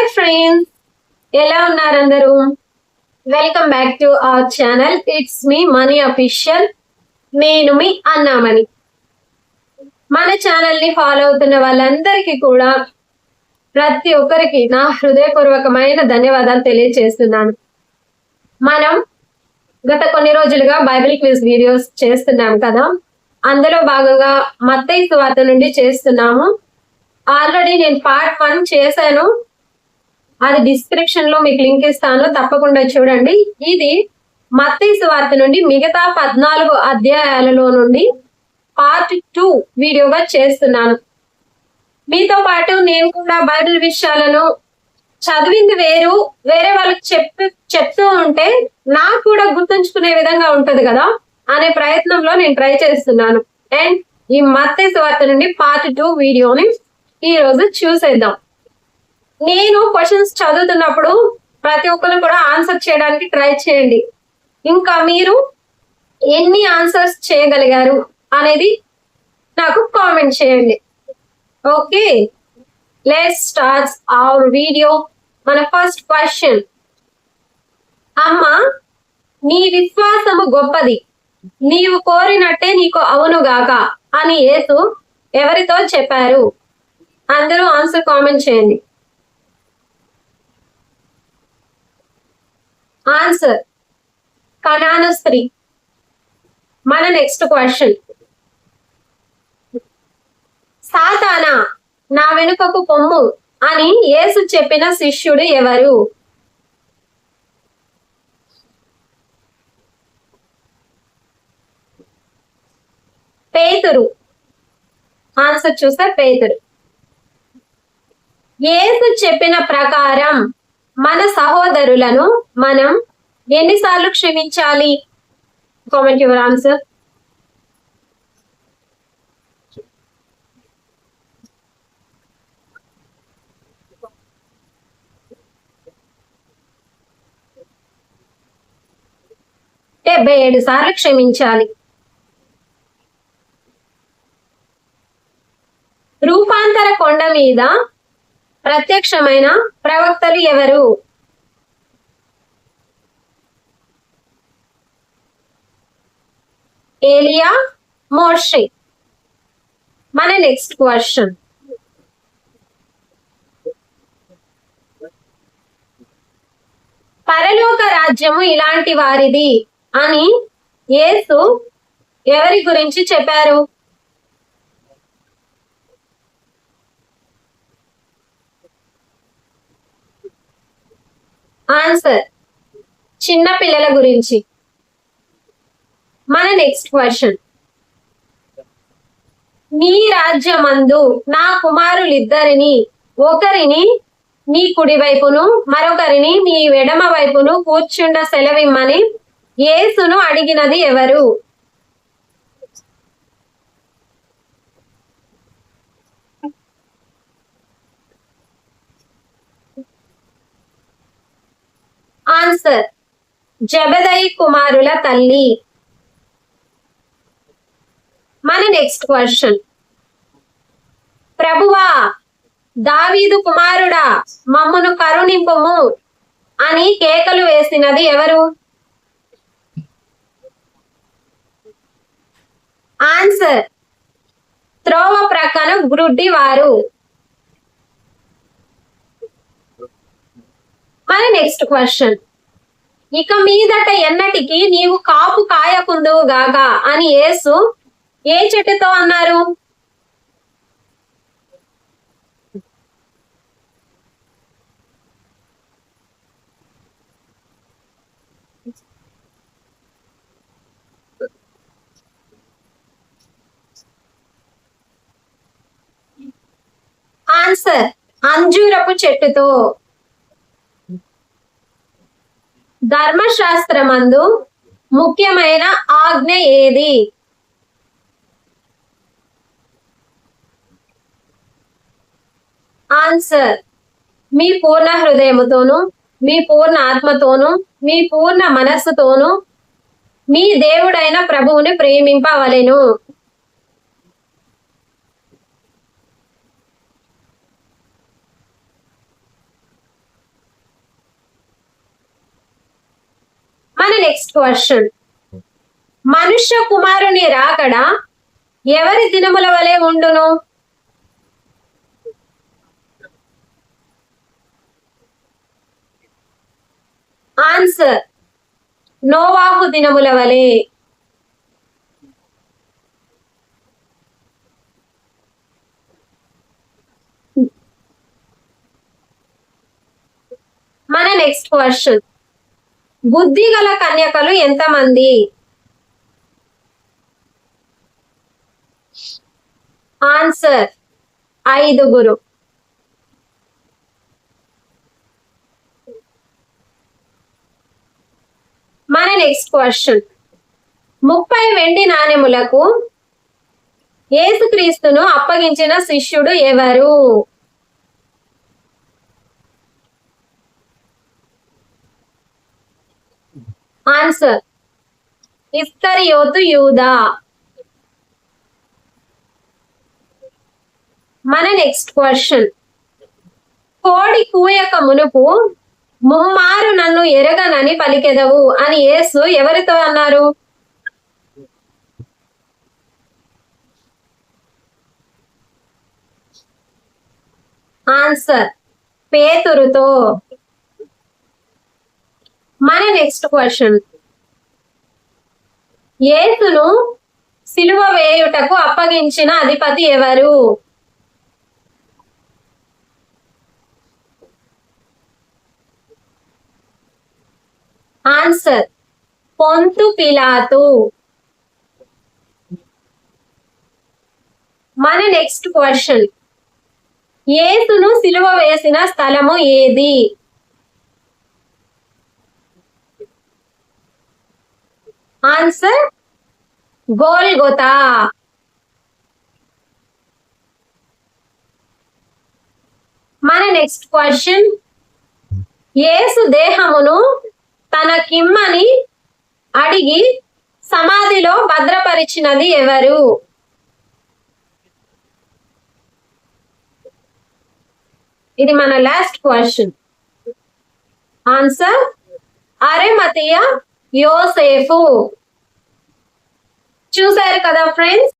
Hi friends. ఎలా ఉన్నారు అందరూ? Welcome back to our channel it's me money official నేను మీ అన్నామణి. మన ఛానల్ని ఫాలో అవుతున్న వాళ్ళందరికీ కూడా ప్రతి ఒక్కరికి నా హృదయపూర్వకమైన ధన్యవాదాలు తెలియజేస్తున్నాను మనం గత కొన్ని రోజులుగా బైబిల్ క్విజ్ వీడియోస్ చేస్తున్నాం కదా. అందులో భాగంగా మత్తయి సువార్త నుండి చేస్తున్నాము. ఆల్రెడీ నేను పార్ట్ వన్ చేశాను. అది డిస్క్రిప్షన్లో మీకు లింక్ ఇస్తాను తప్పకుండా చూడండి. ఇది మత్తయి వార్త నుండి మిగతా పద్నాలుగు అధ్యాయాలలో నుండి పార్ట్ టూ వీడియోగా చేస్తున్నాను. మీతో పాటు నేను కూడా బైబిల్ విషయాలను చదివింది వేరు వేరే వాళ్ళకి చెప్పి చెప్తూ ఉంటే నాకు కూడా గుర్తుంచుకునే విధంగా ఉంటది కదా అనే ప్రయత్నంలో నేను ట్రై చేస్తున్నాను. అండ్ ఈ మత్తే వార్త నుండి పార్ట్ టూ వీడియోని ఈ రోజు చూసేద్దాం. నేను క్వశ్చన్స్ చదువుతున్నప్పుడు ప్రతి ఒక్కరు కూడా ఆన్సర్ చేయడానికి ట్రై చేయండి. ఇంకా మీరు ఎన్ని ఆన్సర్స్ చేయగలిగారు అనేది నాకు కామెంట్ చేయండి. Okay let starts our video మన ఫస్ట్ క్వశ్చన్ అమ్మ నీ విశ్వాసము గొప్పది. నీవు కోరినట్టే నీకు అవునుగాక అని యేసు ఎవరితో చెప్పారు? అందరూ ఆన్సర్ కామెంట్ చేయండి. ఆన్సర్ కనాను స్త్రీ మన నెక్స్ట్ క్వశ్చన్ సాతానా నా వెనుకకు పొమ్ము అని యేసు చెప్పిన శిష్యుడు ఎవరు? పేతురు. ఆన్సర్ చూస్తే పేతురు. యేసు చెప్పిన ప్రకారం మన సహోదరులను మనం ఎన్నిసార్లు క్షమించాలి? కామెంట్ యువర్ ఆన్సర్ డెబ్బై ఏడు సార్లు క్షమించాలి. రూపాంతర కొండ మీద ప్రత్యక్షమైన ప్రవక్తలు ఎవరు? ఏలియా మోర్షే. మన నెక్స్ట్ క్వశ్చన్ పరలోక రాజ్యము ఇలాంటి వారిది అని యేసు ఎవరి గురించి చెప్పారు? ఆన్సర్ చిన్న పిల్లల గురించి. మన నెక్స్ట్ క్వశ్చన్ నీ రాజ్యమందు నా కుమారులిద్దరిని ఒకరిని నీ కుడి వైపును మరొకరిని నీ ఎడమ వైపును కూర్చుండ సెలవిమ్మని యేసును అడిగినది ఎవరు? ఆన్సర్. జబదయి కుమారుల తల్లి. మన నెక్స్ట్ క్వశ్చన్. ప్రభువా దావీదు కుమారుడా మమ్మను కరుణింపుము అని కేకలు వేసినది ఎవరు? ఆన్సర్. త్రోవ ప్రక్కన గ్రుడ్డి వారు మరి నెక్స్ట్ క్వశ్చన్ ఇక మీదట ఎన్నటికి నీవు కాపు కాయకుందువు గాక అని యేసు ఏ చెట్టుతో అన్నారు? ఆన్సర్ అంజూరపు చెట్టుతో. ధర్మశాస్త్రమందు ముఖ్యమైన ఆజ్ఞ ఏది? ఆన్సర్. మీ పూర్ణ హృదయముతోను మీ పూర్ణ ఆత్మతోను మీ పూర్ణ మనస్సుతోను మీ దేవుడైన ప్రభువుని ప్రేమింపవలెను. నెక్స్ట్ క్వశ్చన్ మనుష్య కుమారుని రాకడ ఎవరి దినముల వలె ఉండును? ఆన్సర్ నోవాహు దినముల వలె. మన నెక్స్ట్ క్వశ్చన్ బుద్ధి గల కన్యకలు ఎంతమంది? ఆన్సర్ ఐదుగురు. మన నెక్స్ట్ క్వశ్చన్. ముప్పై వెండి నాణెములకు యేసుక్రీస్తును అప్పగించిన శిష్యుడు ఎవరు? ఆన్సర్ ఇస్కరియోతు యూదా. మన నెక్స్ట్ క్వశ్చన్ కోడి కూయక మునుపు ముమ్మారు నన్ను ఎరగనని పలికెదవు అని యేసు ఎవరితో అన్నారు? ఆన్సర్ పేతురుతో. మన నెక్స్ట్ క్వశ్చన్ ఏసును సిలువ వేయుటకు అప్పగించిన అధిపతి ఎవరు? ఆన్సర్ పొంతు పిలాతు. మన నెక్స్ట్ క్వశ్చన్ ఏసును సిలువ వేసిన స్థలము ఏది? ఆన్సర్ గోల్గొతా మన నెక్స్ట్ క్వశ్చన్ యేసు దేహమును తన కిమ్మని అడిగి సమాధిలో భద్రపరిచినది ఎవరు? ఇది మన లాస్ట్ క్వశ్చన్ ఆన్సర్ అరే అరెమతియ? యోసేఫు చూసారు కదా ఫ్రెండ్స్?